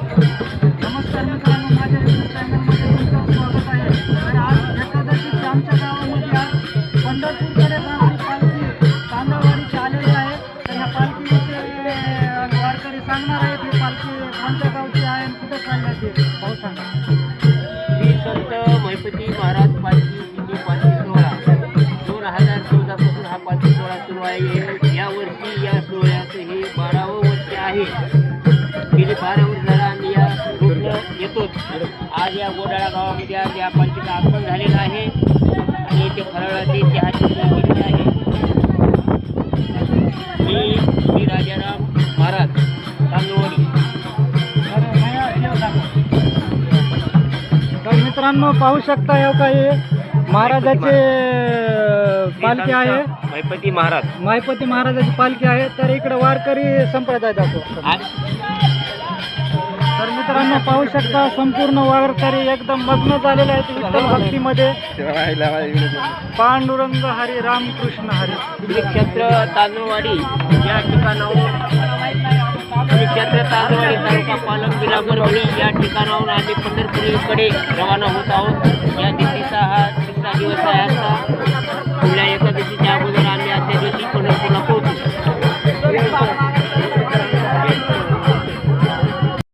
नमस्कार मित्रांनो माझ्या YouTube चॅनलमध्ये तुमचं स्वागत आहे. तर आज एकादशीची आमच्या गावामध्ये आज पंढरपूरकडे जाणारी पालखी तांदळवाडीची आलेली आहे. तर या पालखीविषयी वारकरी सांगणार आहेत ही पालखी कोणत्या गावची आहे आणि कुठं भाऊ सांगा. श्री संत महिपती महाराज पालखी दिंडी पालखी सोहळा. दोन हजार चौदापासून हा पालखी सोहळा सुरू आहे. यावर्षी या सोहळ्याचं हे बारावं वर्ष आहे. येतोच. आज या गोडाळा गावामध्ये आज या पालखीचं आगमन झालेलं आहे. आणि इथे फराळाची चहाची सोय केलेली आहे. मी श्री राजाराम महाराज तांदूळवाडी तर मित्रांनो पाहू शकता हे काही महाराजाचे पालखी आहे. महिपती महाराज. मायपती महाराजाची पालखी आहे. तर इकडे वारकरी संप्रदाय तर मित्रांनो पाहू शकता संपूर्ण वारकरी एकदम मग्न झालेले आहेत विठ्ठल भक्तीमध्ये. पांडुरंग हरी रामकृष्ण हरी. क्षेत्र तांदूळवाडी या ठिकाणाहून क्षेत्र तांदूळवाडी तालुका पालक जिल्हा परभणी या ठिकाणाहून आम्ही पंढरपूरकडे रवाना होत आहोत. या